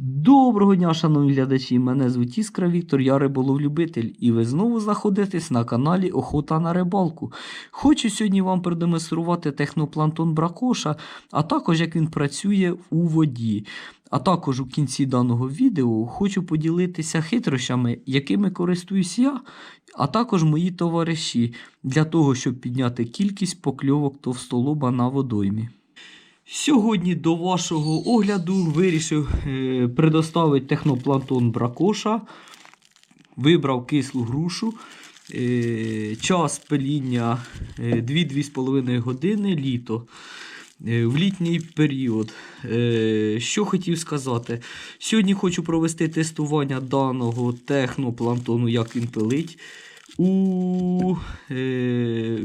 Доброго дня, шановні глядачі! Мене звуть Іскра Віктор, я риболовлюбитель, і ви знову знаходитесь на каналі Охота на рибалку. Хочу сьогодні вам продемонструвати технопланктон бракоша, а також як він працює у воді. А також у кінці даного відео хочу поділитися хитрощами, якими користуюсь я, а також мої товариші, для того, щоб підняти кількість покльовок товстолоба на водоймі. Сьогодні до вашого огляду вирішив е, предоставити технопланктон бракоша. Вибрав кислу грушу. Е, час пиління е, 2-2,5 години літо. Е, В літній період. Е, Що хотів сказати? Сьогодні хочу провести тестування даного технопланктону, як він пилить у е,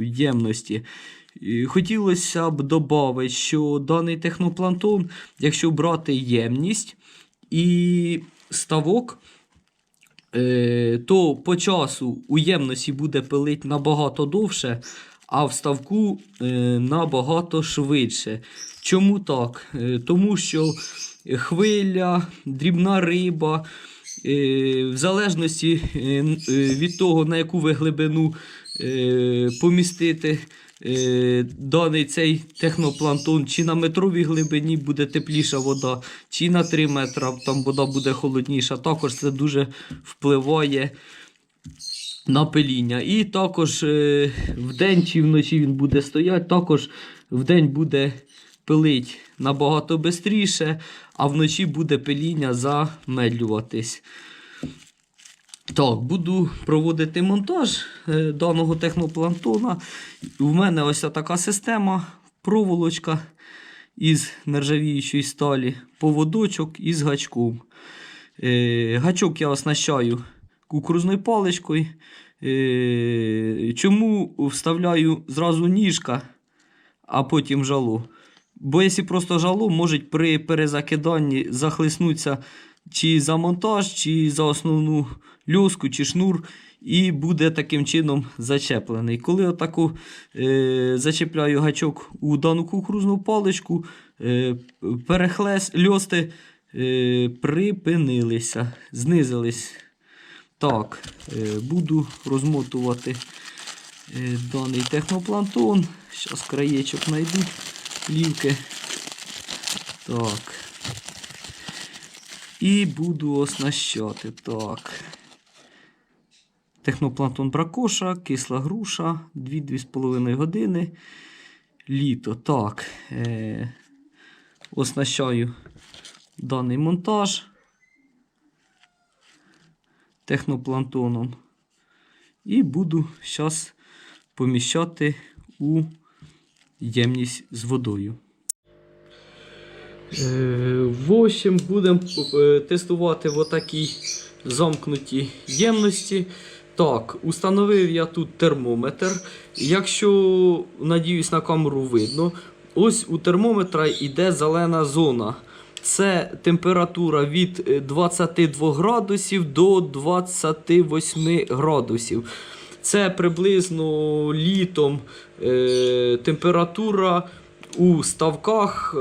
ємності. Хотілося б додати, що даний технопланктон, якщо брати ємність і ставок, е, то по часу у ємності буде пилить набагато довше, а в ставку е, набагато швидше. Чому так? Е, Тому що хвиля, дрібна риба, в залежності від того, на яку ви глибину помістити е, даний цей технопланктон, чи на метровій глибині буде тепліша вода, чи на 3 метра там вода буде холодніша. Також це дуже впливає на пиління. І також е, вдень чи вночі він буде стояти, також вдень буде пилить набагато швидше, а вночі буде пиління замедлюватись. Так, буду проводити монтаж е, даного технопланктона. У мене ось така система, проволочка із нержавіючої сталі, поводочок із гачком. Е, гачок я оснащаю кукурузною паличкою. Е, чому вставляю зразу ніжка, а потім жало? Бо якщо просто жало, може при перезакиданні захлиснутися чи за монтаж, чи за основну льоску, чи шнур, і буде таким чином зачеплений. Коли отаку е, зачепляю гачок у дану кукурузну паличку, е, перехлест, льости е, припинилися, знизились. Так, е, буду розмотувати е, даний технопланктон. Зараз краєчок знайду плівки. Так. І буду оснащати. Так. Технопланктон бракоша, кисла груша, 2-2,5 години. Літо. Так. Е, оснащаю даний монтаж технопланктоном. І буду зараз поміщати у ємність з водою. Е, В общем, будемо е, тестувати в отакій замкнутій ємності. Так, установив я тут термометр. Якщо, надіюсь, на камеру видно, ось у термометра йде зелена зона. Це температура від е, 22 градусів до 28 градусів. Це приблизно літом е, температура у ставках е,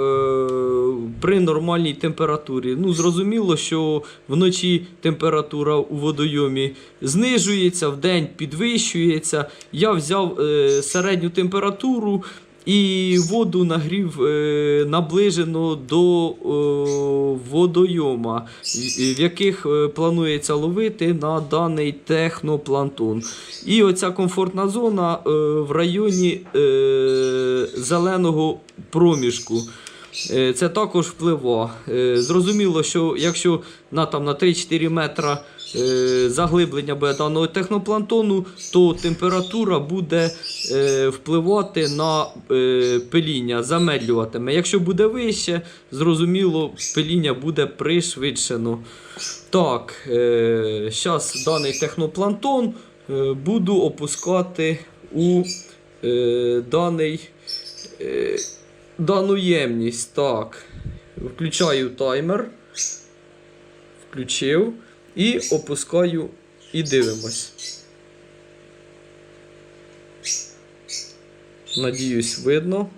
при нормальній температурі. Ну, зрозуміло, що вночі температура у водойомі знижується, вдень підвищується. Я взяв е, середню температуру. І воду нагрів е, наближено до е, водойома, в- яких е, планується ловити на даний технопланктон. І оця комфортна зона е, в районі е, зеленого проміжку. Е, Це також впливає. Е, Зрозуміло, що якщо на, там, на 3-4 метра е, заглиблення даного технопланктону, то температура буде е, впливати на е, пиління, замедлюватиме. Якщо буде вище, зрозуміло, пиління буде пришвидшено. Так, е, зараз даний технопланктон е, буду опускати у е, даний. Е, дану ємність. Так. Включаю таймер. Включив. І опускаю і дивимось. Надіюсь, видно.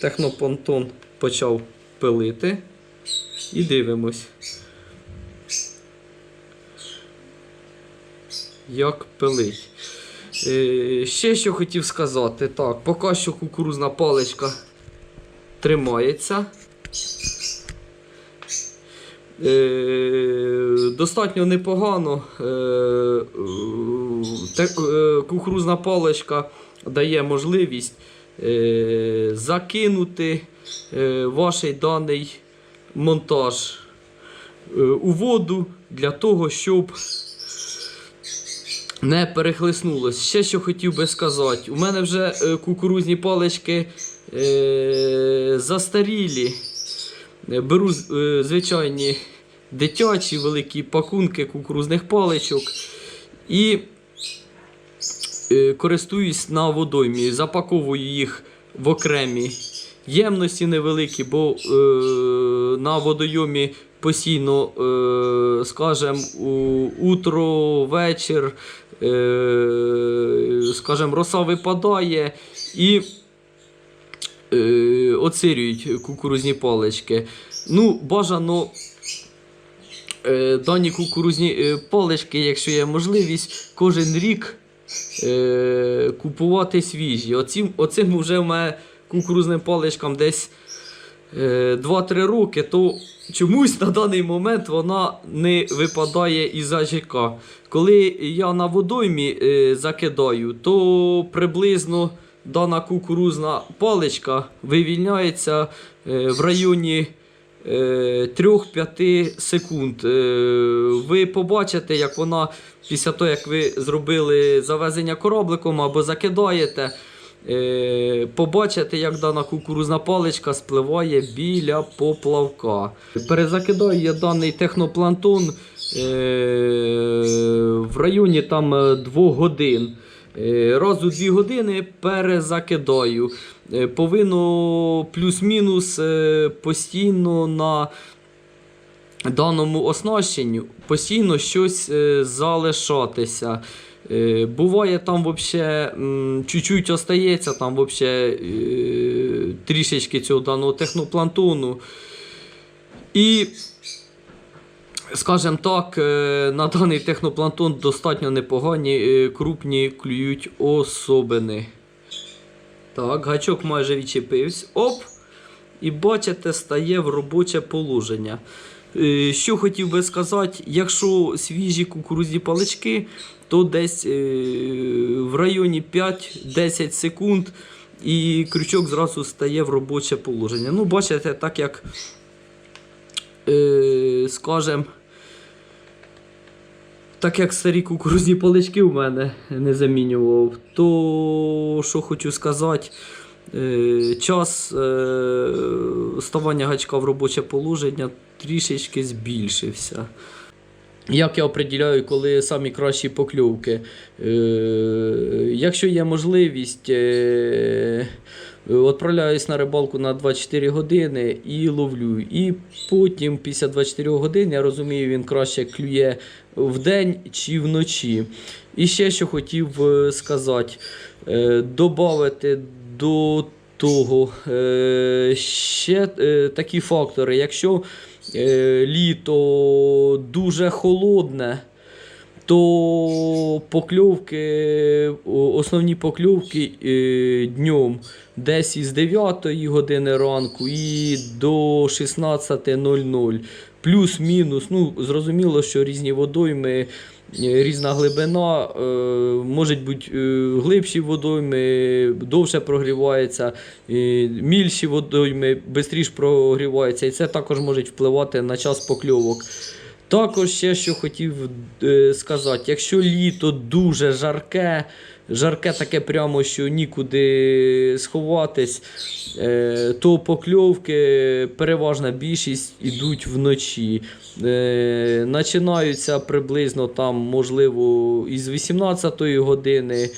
Технопонтон почав пилити. І дивимось. Як пилить. Е, ще що хотів сказати. Так, поки що кукурузна паличка тримається. Е, достатньо непогано. Е, е, кукурузна паличка дає можливість закинути ваш даний монтаж у воду для того, щоб не перехлеснулось. Ще що хотів би сказати. У мене вже кукурузні палички застарілі. Е, Беру е, звичайні дитячі великі пакунки кукурузних паличок і е, користуюсь на водоймі. Запаковую їх в окремі ємності невеликі, бо е, на водойомі постійно, е, скажем, утро, вечір, е, скажем, роса випадає і е, оцирюють кукурузні палички. Ну, бажано е, дані кукурузні е, палички, якщо є можливість, кожен рік е, купувати свіжі. Оцім, оцим вже в мене кукурузним паличкам десь е, 2-3 роки, то чомусь на даний момент вона не випадає із АЖК. Коли я на водоймі е, закидаю, то приблизно дана кукурузна паличка вивільняється е, в районі е, 3-5 секунд. Е, Ви побачите, як вона після того, як ви зробили завезення корабликом або закидаєте. Е, побачите, як дана кукурузна паличка спливає біля поплавка. Перезакидаю я даний техноплантон е, в районі там 2 годин. Е, Раз у 2 години перезакидаю. Е, Повинно плюс-мінус е, постійно на даному оснащенню постійно щось залишатися. Буває там вообще чуть-чуть остається, там вообще трішечки цього даного техноплантону. І, скажімо так, е, на даний техноплантон достатньо непогані е, крупні клюють особини. Так, гачок майже відчепився. Оп! І бачите, стає в робоче положення. Е, Що хотів би сказати, якщо свіжі кукурузні палички, то десь в районі 5-10 секунд і крючок зразу стає в робоче положення. Ну, бачите, так як, скажем, так як старі кукурузні палички у мене не замінював, то що хочу сказати, е, час е, ставання гачка в робоче положення трішечки збільшився. Як я определяю, коли самі кращі покльовки? Е, якщо є можливість, відправляюсь на рибалку на 24 години і ловлю. І потім, після 24 годин, я розумію, він краще клює вдень чи вночі. І ще що хотів е, сказати, е, добавити до того е, ще такі фактори. Якщо літо дуже холодне, то покльовки, основні покльовки е, днем десь із 9 години ранку і до 16.00. Плюс-мінус. Ну, зрозуміло, що різні водойми, е, різна глибина, е, можуть бути глибші водойми, довше прогріваються, е, мільші водойми швидше прогріваються, і це також може впливати на час покльовок. Також ще що хотів е, сказати, якщо літо дуже жарке, жарке таке прямо, що нікуди сховатись, е, то покльовки переважна більшість йдуть вночі. Е, Починаються приблизно там, можливо, із 18-ї години.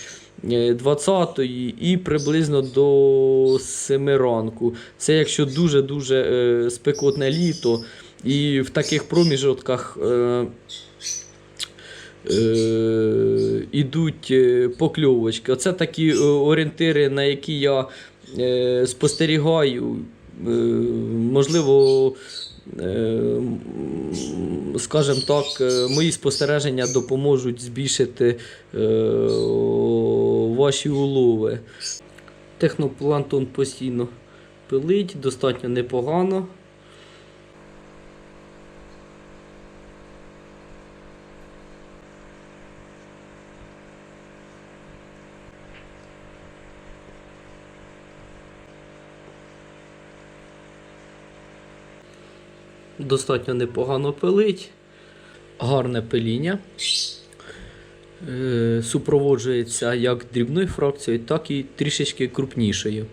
е, 20 і приблизно до 7 ранку. Це якщо дуже-дуже е, спекотне літо. І в таких проміжках е, е, ідуть е, покльовочки. Оце такі е, орієнтири, на які я е, спостерігаю. Е, можливо, е, скажімо так, мої спостереження допоможуть збільшити ваші улови. Технопланктон постійно пилить, достатньо непогано. Достатньо непогано пилить, гарне пиління. Е, Супроводжується як дрібною фракцією, так і трішечки крупнішою.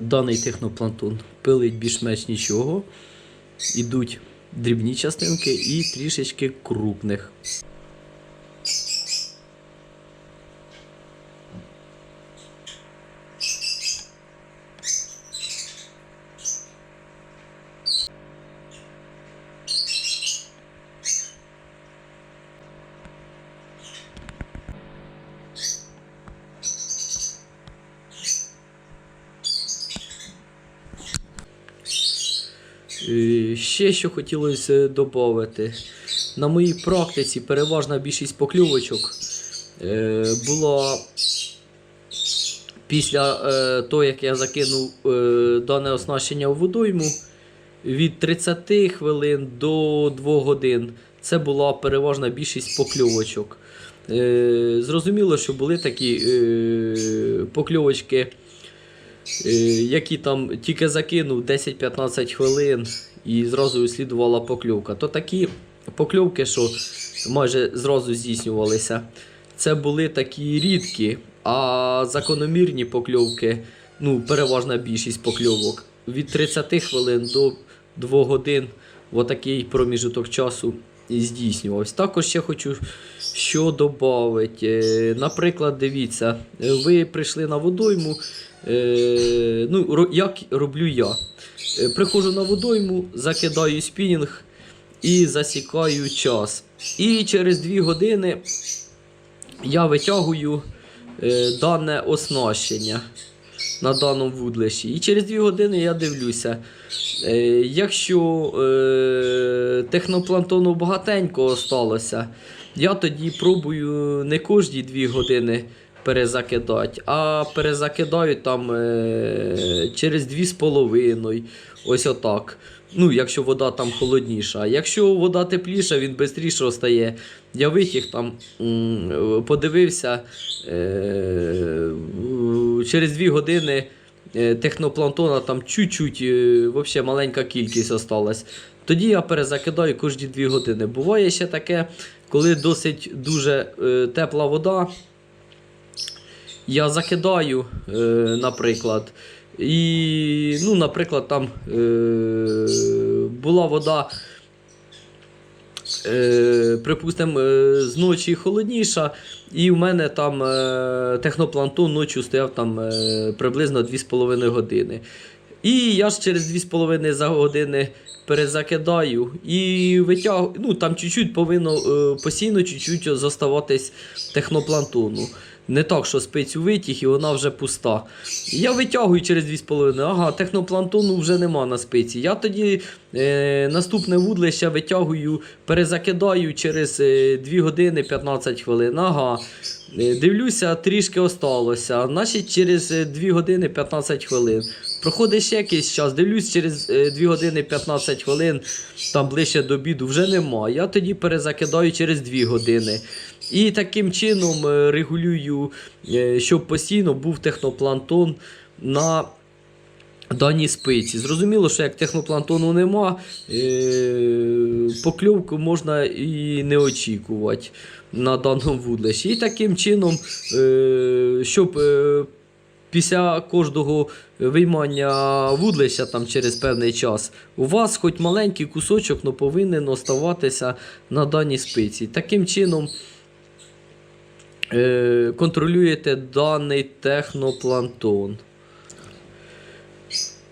Даний техноплантон пилить більш-менш нічого. Ідуть дрібні частинки і трішечки крупних. Е, Ще що хотілося додати. На моїй практиці переважна більшість покльовочок е, була після е, того, як я закинув е, дане оснащення у водойму від 30 хвилин до 2 годин. Це була переважна більшість покльовочок. Зрозуміло, що були такі покльовочки які там тільки закинув 10-15 хвилин і зразу слідувала покльовка. То такі покльовки, що майже зразу здійснювалися, це були такі рідкі, а закономірні покльовки, ну, переважна більшість покльовок, від 30 хвилин до 2 годин отакий проміжуток часу здійснювався. Також ще хочу що додати. Наприклад, дивіться, е, ви прийшли на водойму. Е, ну, як роблю я? Е, Приходжу на водойму, закидаю спінінг і засікаю час. І через 2 години я витягую е, дане оснащення на даному вудлищі. І через 2 години я дивлюся. Якщо е, технопланктону багатенько осталося, я тоді пробую не кожні 2 години перезакидати, а перезакидаю там е, через 2,5. Ось отак. Ну, якщо вода там холодніша. А Якщо вода тепліша, він швидше стає. Я витяг там, подивився е, через 2 години е, технопланктона там чуть-чуть, е, вообще маленька кількість осталась. Тоді я перезакидаю кожні 2 години. Буває ще таке, коли досить дуже тепла вода. Я закидаю, е, наприклад. І, ну, наприклад, там е, була вода, е, припустимо, е, з ночі холодніша, і в мене там е, технопланктон ночі стояв там е, приблизно 2,5 години. І я ж через 2,5 години перезакидаю і витягую. Ну там чуть-чуть повинно е, постійно чуть-чуть зоставатись технопланктону. Не так, що спицю витяг і вона вже пуста. Я витягую через 2,5. Ага, технопланктону вже нема на спиці. Я тоді е, наступне вудлище витягую, перезакидаю через е, 2 години 15 хвилин. Ага. Е, Дивлюся, трішки осталося. Значить, через 2 години 15 хвилин. Проходить ще якийсь час, дивлюсь, через 2 години 15 хвилин, там ближче до обіду, вже нема. Я тоді перезакидаю через 2 години. І таким чином е, регулюю, е, щоб постійно був технопланктон на даній спиці. Зрозуміло, що як технопланктону нема, е, покльовку можна і не очікувати на даному вудлищі. І таким чином, е, щоб е, після кожного виймання вудлища там через певний час, у вас хоч маленький кусочок но повинен оставатися на даній спиці. Таким чином е, контролюєте даний технопланктон.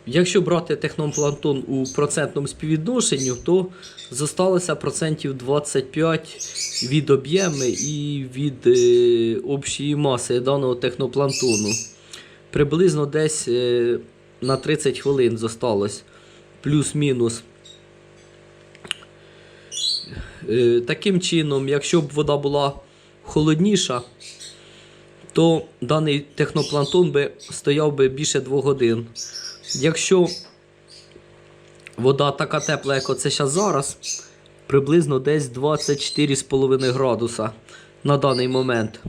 Якщо брати технопланктон у процентному співвідношенню, то Зосталося процентів 25 від об'єми і від е, общої маси даного технопланктону. Приблизно десь е, на 30 хвилин зосталось. Плюс-мінус. Е, таким чином, якщо б вода була холодніша, то даний технопланктон би стояв би більше 2 годин. Якщо вода така тепла, як оце зараз, приблизно десь 24,5 градуса на даний момент,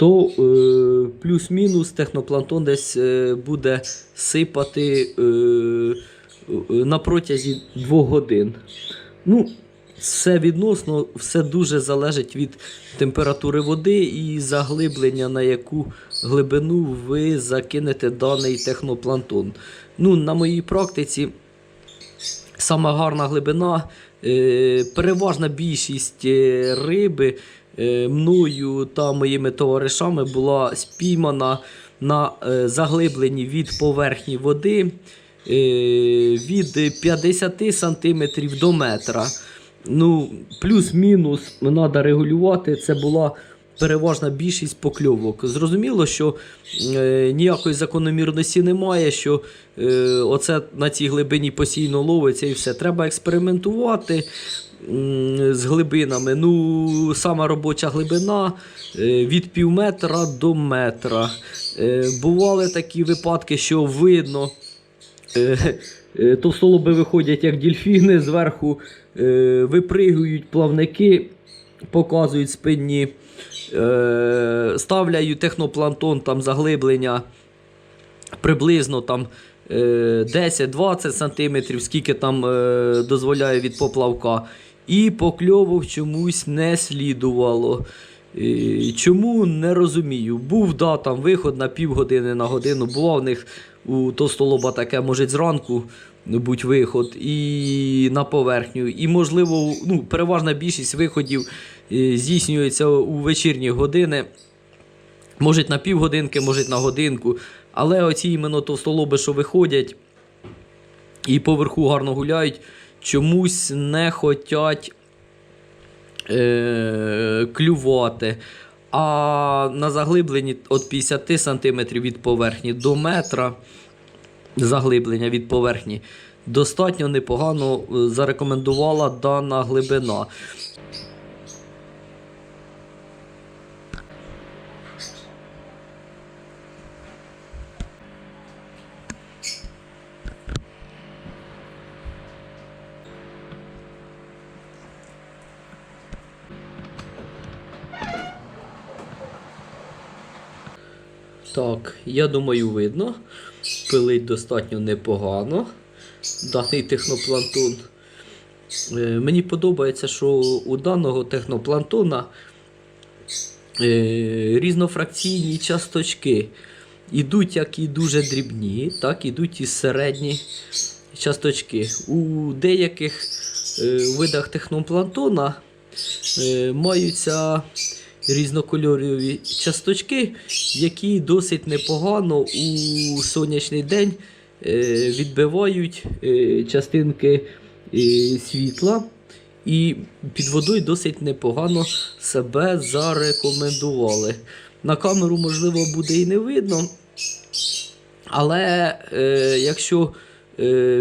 то е, плюс-мінус технопланктон десь е, буде сипати е, е, на протязі 2 годин. Ну, все відносно, все дуже залежить від температури води і заглиблення, на яку глибину ви закинете даний технопланктон. Ну, на моїй практиці сама гарна глибина, е, переважна більшість е, риби мною та моїми товаришами була спіймана на е, заглибленні від поверхні води е, від 50 см до метра. Ну, плюс-мінус треба регулювати. Це була переважна більшість покльовок. Зрозуміло, що е, ніякої закономірності немає, що е, оце на цій глибині постійно ловиться і все. Треба експериментувати з глибинами. Ну, сама робоча глибина е, від пів метра до метра. Е, бували такі випадки, що видно. Е, Товстолоби виходять як дільфіни, зверху випригують плавники, показують спинні, ставляють технопланктон, там заглиблення приблизно там е, 10-20 см, скільки там дозволяє від поплавка. І покльовок чомусь не слідувало. Е, Чому не розумію. Був да, там виход на півгодини на годину. Бував в них у товстолоба таке, може зранку будь виход і на поверхню. І, можливо, ну, переважна більшість виходів е, здійснюється у вечірні години. Може на півгодинки, може на годинку. Але оці іменно товстолоби, що виходять і поверху гарно гуляють, чомусь не хотять е- клювати. А на заглибленні від 50 см від поверхні до метра заглиблення від поверхні достатньо непогано е, зарекомендувала дана глибина. Я думаю, видно. Пилить достатньо непогано. Даний технопланктон. Е, Мені подобається, що у даного технопланктона е, різнофракційні часточки. Ідуть як і дуже дрібні, так ідуть і середні часточки. У деяких е, видах технопланктона е, маються різнокольорові часточки, які досить непогано у сонячний день е, відбивають е, частинки е, світла. І під водою досить непогано себе зарекомендували. На камеру, можливо, буде і не видно. Але якщо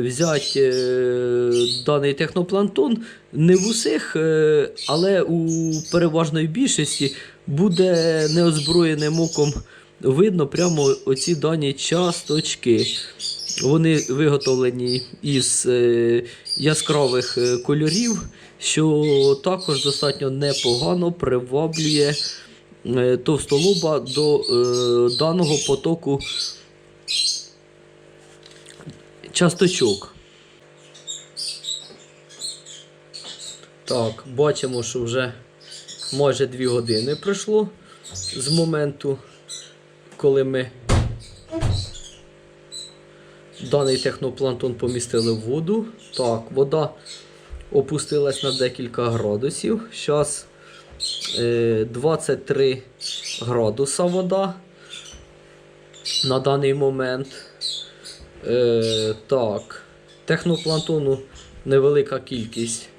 взяти е, даний технопланктон, не в усіх, е, але у переважної більшості буде неозброєним оком видно прямо оці дані часточки. Вони виготовлені із е, яскравих е, кольорів, що також достатньо непогано приваблює е, товстолоба до е, даного потоку часточок. Так, бачимо, що вже майже 2 години пройшло з моменту, коли ми даний технопланктон помістили в воду. Так, вода опустилась на декілька градусів. Зараз е, 23 градуса вода на даний момент. Е, так, технопланктону невелика кількість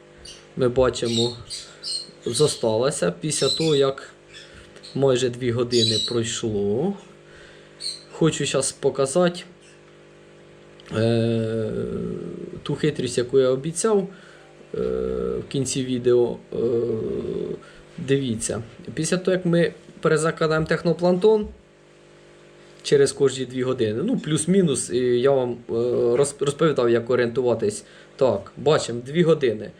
ми бачимо, зосталася після того, як майже 2 години пройшло. Хочу зараз показати е, ту хитрість, яку я обіцяв е, в кінці відео. Е, дивіться, після того, як ми перезакладаємо техноплантон через кожні 2 години, ну плюс-мінус, я вам е, розповідав, як орієнтуватись. Так, бачимо 2 години.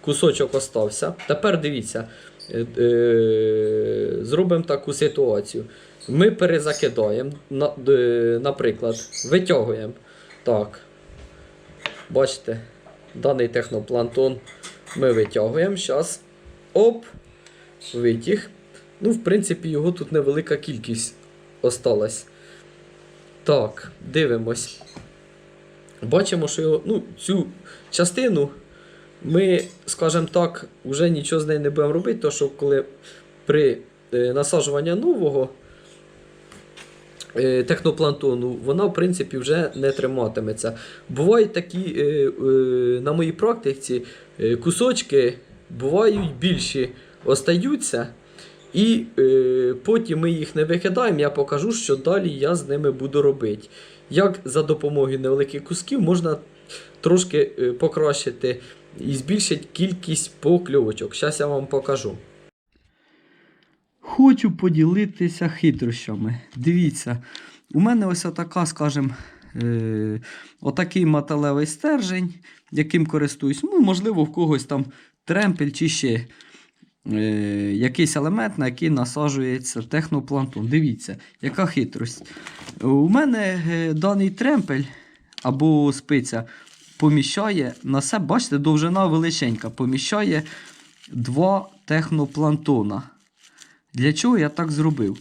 Кусочок остався. Тепер дивіться, е, е, зробимо таку ситуацію. Ми перезакидаємо, наприклад, витягуємо. Так. Бачите, даний техноплантон ми витягуємо. Зараз. Оп! Витяг. Ну, в принципі, його тут невелика кількість осталась. Так, дивимось. Бачимо, що ну, цю частину ми, скажімо так, вже нічого з нею не будемо робити, тому що коли при е, насаджуванні нового е, техноплантону, вона, в принципі, вже не триматиметься. Бувають такі, е, на моїй практиці, кусочки бувають більші, остаються. І е, потім ми їх не викидаємо, я покажу, що далі я з ними буду робити. Як за допомогою невеликих кусків можна трошки е, покращити і збільшити кількість покльовочок. Зараз я вам покажу. Хочу поділитися хитрощами. Дивіться, у мене ось така, скажімо, е, отакий металевий стержень, яким користуюсь. Ну, можливо, в когось там тремпель чи ще е, якийсь елемент, на який насаджується техноплантон. Дивіться, яка хитрость. У мене е, даний тремпель або спиця поміщає на себе, бачите, довжина величенька, поміщає два техноплантона. Для чого я так зробив?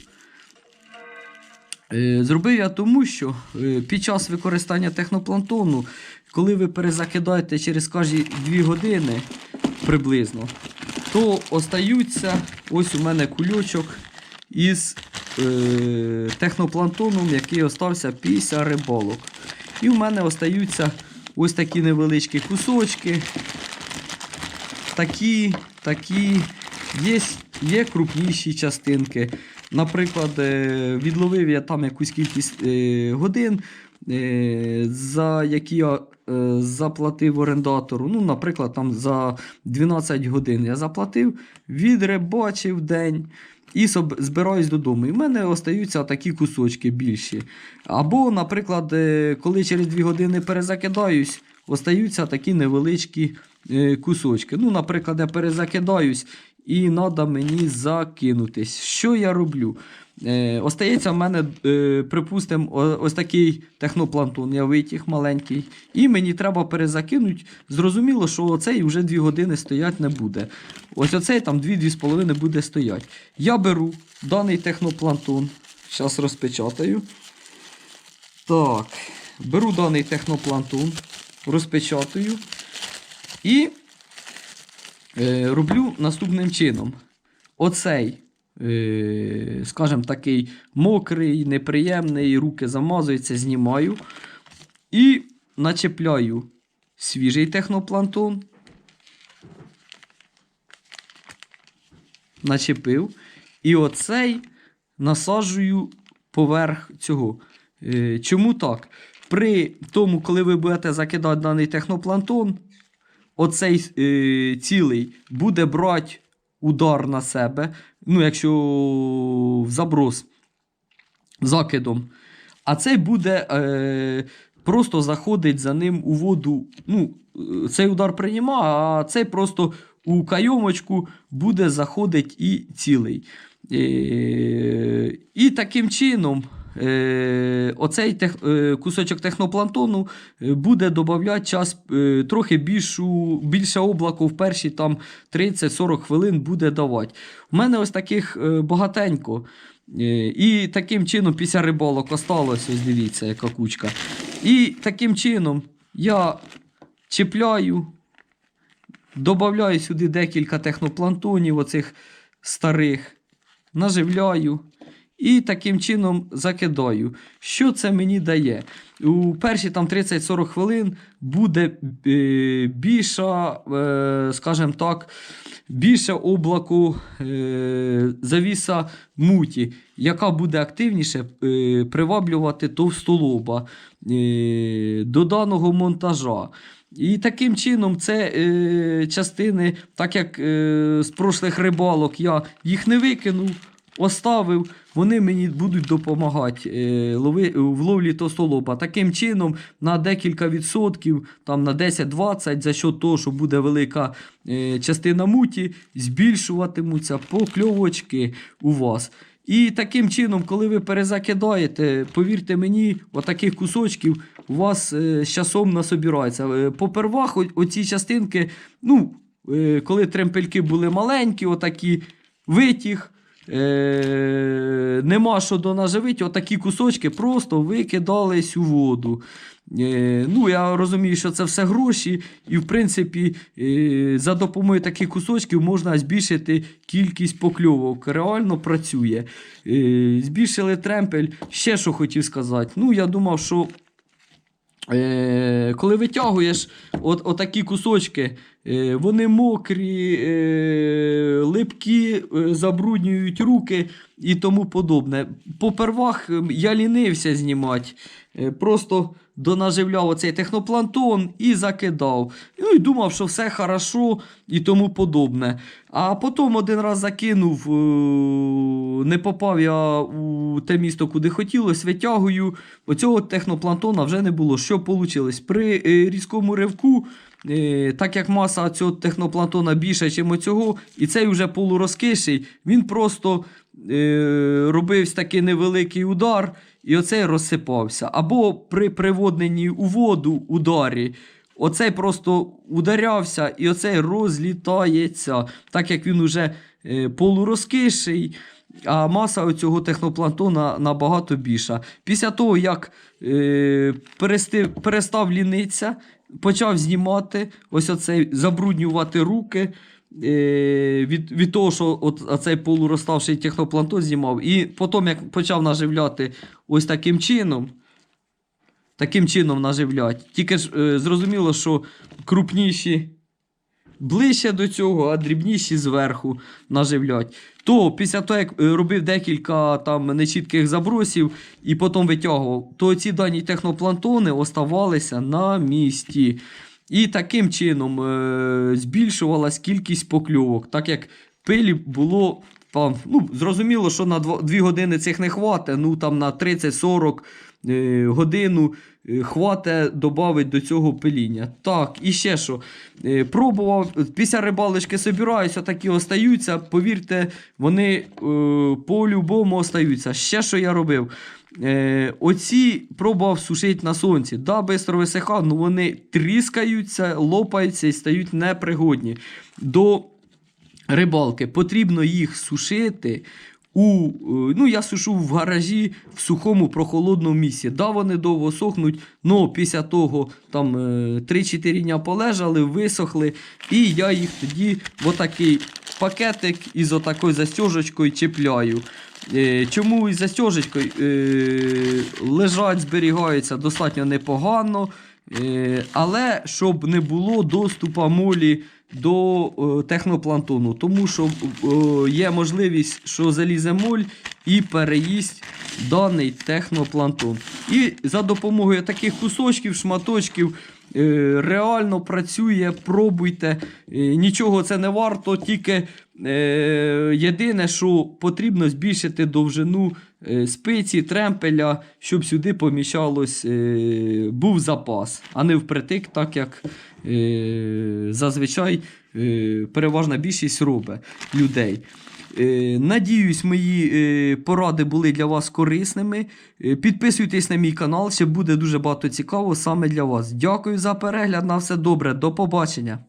Е, Зробив я тому, що е, під час використання техноплантону, коли ви перезакидаєте через кожні 2 години приблизно, то остаються ось у мене кульочок із е, техноплантоном, який остався після риболок. І в мене остаються ось такі невеличкі кусочки. Такі, такі, є, є крупніші частинки. Наприклад, е, відловив я там якусь кількість е, годин, е, за які я заплатив орендатору. Ну, наприклад, там за 12 годин я заплатив, відрибачив день. І збираюсь додому. І в мене остаються такі кусочки більші. Або, наприклад, е, коли через 2 години перезакидаюсь, остаються такі невеличкі е, кусочки. Ну, наприклад, я перезакидаюсь і треба мені закинутись. Що я роблю? Е, остається в мене, е, припустимо, ось такий техноплантон, я витяг маленький. І мені треба перезакинути. Зрозуміло, що оцей вже 2 години стоять не буде. Ось оцей там 2-2,5 буде стоять. Я беру даний техноплантон. Зараз розпечатаю. Так, беру даний техноплантон, розпечатую і роблю наступним чином. Оцей, е, скажімо, такий мокрий, неприємний, руки замазуються, знімаю. І начепляю свіжий техноплантон. Начепив. І оцей насаджую поверх цього. Е, Чому так? При тому, коли ви будете закидати даний техноплантон, оцей е, цілий буде брати удар на себе. Ну, якщо в заброс закидом. А цей буде е, просто заходить за ним у воду. Ну, цей удар прийма, а цей просто у кайомочку буде заходить і цілий. Е, і таким чином. Е, оцей тех, е, кусочок техноплантону е, буде додати час трохи більшу, більше облако в перші там 30-40 хвилин буде давати. У мене ось таких багатенько. І таким чином після рибалок осталось, ось дивіться, яка кучка. І таким чином я чіпляю, додаю сюди декілька техноплантонів, оцих старих, наживляю. І таким чином закидаю. Що це мені дає? У перші там 30-40 хвилин буде е, більша, е, скажімо так, більше облаку е, завіса муті, яка буде активніше е, приваблювати товстолоба е, до даного монтажа. І таким чином це е, частини, так як е, з прошлих рибалок я їх не викинув, оставив, вони мені будуть допомагати е, лови, в ловлі товстолоба. Таким чином, на декілька відсотків, там на 10-20, за що того, що буде велика е, частина муті, збільшуватимуться покльовочки у вас. І таким чином, коли ви перезакидаєте, повірте мені, отаких кусочків у вас е, з часом насобирається. Е, Попервах оці частинки, ну, е, коли тремпельки були маленькі, отакі витяг, е, нема що донаживити, отакі кусочки просто викидались у воду. Е, ну, я розумію, що це все гроші, і в принципі е, за допомогою таких кусочків можна збільшити кількість покльовок. Реально працює. Е, збільшили тремпель. Ще що хотів сказати. Ну, я думав, що коли витягуєш от, отакі кусочки, вони мокрі, е, липкі, е, забруднюють руки і тому подобне. Попервах я лінився знімати. Е, просто донаживляв оцей техноплантон і закидав. Ну і думав, що все хорошо і тому подобне. А потім один раз закинув, е, не попав я у те місто, куди хотілося, витягую. Оцього техноплантона вже не було. Що вийшло? При е, різкому ривку. Е, Так як маса цього техноплантона більша, ніж оцього, і цей вже полурозкиший, він просто е, робив такий невеликий удар, і оцей розсипався. Або при приводненні у воду ударі, оцей просто ударявся, і оцей розлітається, так як він уже е, полурозкиший. А маса оцього техноплантона набагато більша. Після того, як е, перестав лінитися, почав знімати, ось оцей забруднювати руки. Е, від, від того, що от цей полурозставший техноплантон знімав. І потім, як почав наживляти ось таким чином, таким чином наживлять. Тільки ж е, зрозуміло, що крупніші ближче до цього, а дрібніші зверху наживлять. То після того, як е, робив декілька там нечітких забросів і потім витягував, то ці дані техноплантони оставалися на місці. І таким чином е, збільшувалась кількість покльовок, так як пилі було там, ну, зрозуміло, що на 2 години цих не хватить, ну там на 30-40 е, годину е, хватить додати до цього пиління. Так, і ще що. Е, пробував, після рибалочки собираюся, такі остаються. Повірте, вони е, по-любому остаються. Ще що я робив. Е, оці пробував сушити на сонці. Да, бистро висихав, але вони тріскаються, лопаються і стають непригодні. До рибалки потрібно їх сушити. У, е, ну, я сушу в гаражі в сухому прохолодному місці. Да, вони довго сохнуть, але після того там е, 3-4 дня полежали, висохли, і я їх тоді в отакий пакетик із отакою застежечкою чіпляю. Е, Чому із застежечкою е, лежать, зберігаються достатньо непогано, е, але щоб не було доступу молі до е, техноплантону, тому що е, є можливість, що залізе моль і переїсть даний техноплантон. І за допомогою таких кусочків, шматочків. Е, Реально працює, пробуйте. Е, Нічого це не варто, тільки е, єдине, що потрібно збільшити довжину спиці, тремпеля, щоб сюди поміщалось, був запас, а не впритик, так як зазвичай переважна більшість робить людей. Е, Надіюсь, мої е, поради були для вас корисними. Е, Підписуйтесь на мій канал, ще буде дуже багато цікавого саме для вас. Дякую за перегляд. На все добре, до побачення.